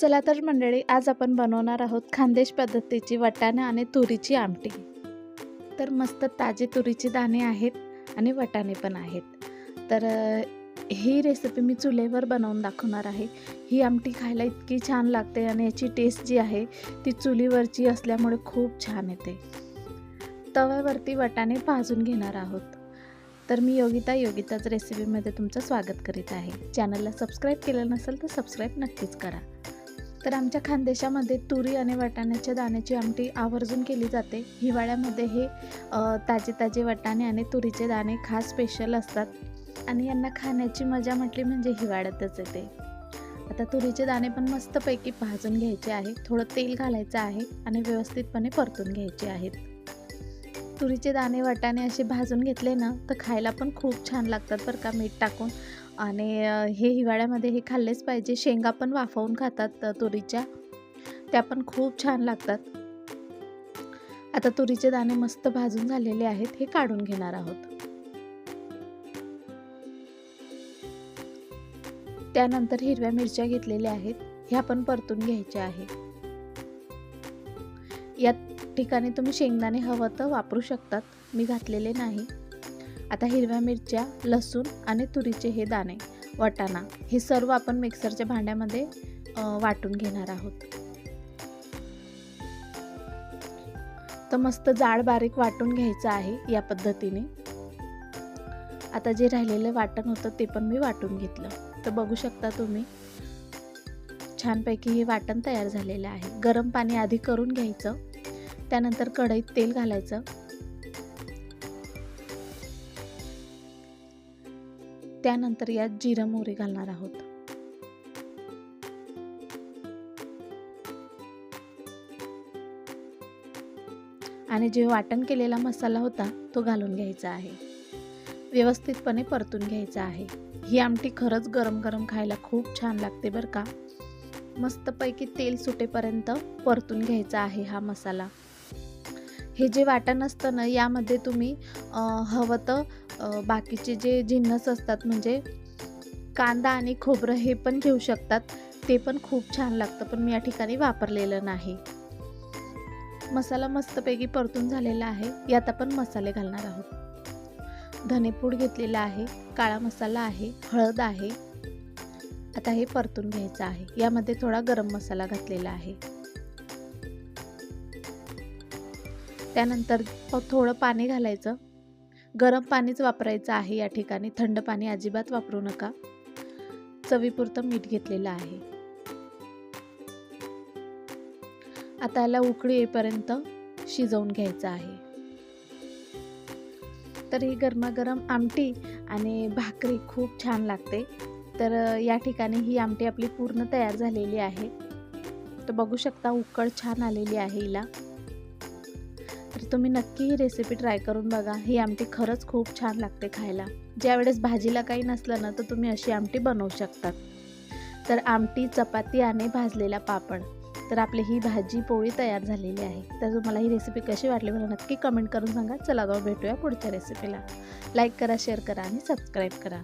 चला तर मंडळी आज आपण बनवणार आहोत खानदेश पद्धतीची वाटाणे आणि तुरीची आमटी. तर मस्त ताजे तुरीचे दाणे आहेत आणि वटाणे पण आहेत. तर ही रेसिपी मी चुलेवर बनवून दाखवणार आहे. ही आमटी खायला इतकी छान लागते आणि याची टेस्ट जी आहे ती चुलीवरची असल्यामुळे खूप छान येते. तव्यावरती वटाणे भाजून घेणार आहोत. तर मी योगिता योगिताच रेसिपीमध्ये तुमचं स्वागत करीत आहे. चॅनलला सबस्क्राईब केलं नसेल तर सबस्क्राईब नक्कीच करा. तर आमच्या खानदेशामध्ये तुरी आणि वाटाण्याच्या दाण्याची आमटी आवर्जून केली जाते. हिवाळ्यामध्ये हे ताजे ताजे वाटाणे आणि तुरीचे दाणे खास स्पेशल असतात. आणि यांना खाण्याची मजा म्हटली म्हणजे हिवाळ्यातच येते. आता तुरीचे दाणे पण मस्तपैकी भाजून घ्यायचे आहे. थोडं तेल घालायचं आहे आणि व्यवस्थितपणे परतून घ्यायचे आहेत. तुरीचे दाणे वाटाणे असे भाजून घेतले ना तर खायला पण खूप छान लागतात बरं का मीठ टाकून. आणि हे हिवाळ्यामध्ये हे खाल्लेच पाहिजे. शेंगा पण वाफवून खातात तुरीच्या. त्या पण खूप छान लागतात. आता तुरीचे दाणे मस्त भाजून झालेले आहेत. हे काढून घेणार आहोत. त्यानंतर हिरव्या मिरच्या घेतलेल्या आहेत. ह्या पण परतून घ्यायच्या आहे. यात ठिकाणी तुम्ही शेंगदाणे हवं तर वापरू शकतात. मी घातलेले नाही. आता हिरव्या मिरच्या लसूण आणि तुरीचे हे दाणे वाटाणा हे सर्व आपण मिक्सरच्या भांड्यामध्ये वाटून घेणार आहोत. तर मस्त जाड बारीक वाटून घ्यायचं आहे या पद्धतीने. आता जे राहिलेलं वाटण होतं ते पण मी वाटून घेतलं. तर बघू शकता तुम्ही छानपैकी हे वाटण तयार झालेलं आहे. गरम पाणी आधी करून घ्यायचं. त्यानंतर कढईत तेल घालायचं. त्यानंतर यात जिरं मोहरी घालणार आहोत. आणि जे वाटण केलेला मसाला होता तो घालून घ्यायचा आहे. व्यवस्थितपणे परतून घ्यायचा आहे. ही आमटी खरंच गरम गरम खायला खूप छान लागते बरं का. मस्तपैकी तेल सुटेपर्यंत परतून घ्यायचा आहे हा मसाला. हे जे वाटण असतं ना यामध्ये तुम्ही हवं तर बाकीचे जे जिन्नस असतात म्हणजे कांदा आणि खोबरं हे पण घेऊ शकतात. ते पण खूप छान लागतं पण मी या ठिकाणी वापरलेलं नाही. मसाला मस्तपैकी परतून झालेला आहे. यात आपण मसाले घालणार आहोत. धनेपूड घेतलेला आहे काळा मसाला आहे हळद आहे. आता हे परतून घ्यायचं आहे. यामध्ये थोडा गरम मसाला घातलेला आहे. त्यानंतर थोडं पाणी घालायचं. गरम पाणीच वापरायचं आहे या ठिकाणी. थंड पाणी अजिबात वापरू नका. चवीपुरतं मीठ घेतलेलं आहे. आता याला उकळी येईपर्यंत शिजवून घ्यायचं आहे. तर ही गरमागरम आमटी आणि भाकरी खूप छान लागते. तर या ठिकाणी ही आमटी आपली पूर्ण तयार झालेली आहे. तर बघू शकता उकळ छान आलेली आहे हिला. तुम्ही नक्की ही रेसिपी ट्राय करून बघा. ही आमटी खरंच खूप छान लागते खायला. ज्यावेळेस भाजीला काही नसलं ना तर तुम्ही अशी आमटी बनवू शकतात तर आमटी चपाती आणि भाजलेला पापड. तर आपली ही भाजी पोळी तयार झालेली आहे. तर तुम्हाला ही रेसिपी कशी वाटली मला नक्की कमेंट करून सांगा. चला जाऊ भेटूया पुढच्या रेसिपीला लाईक करा शेअर करा आणि सबस्क्राईब करा.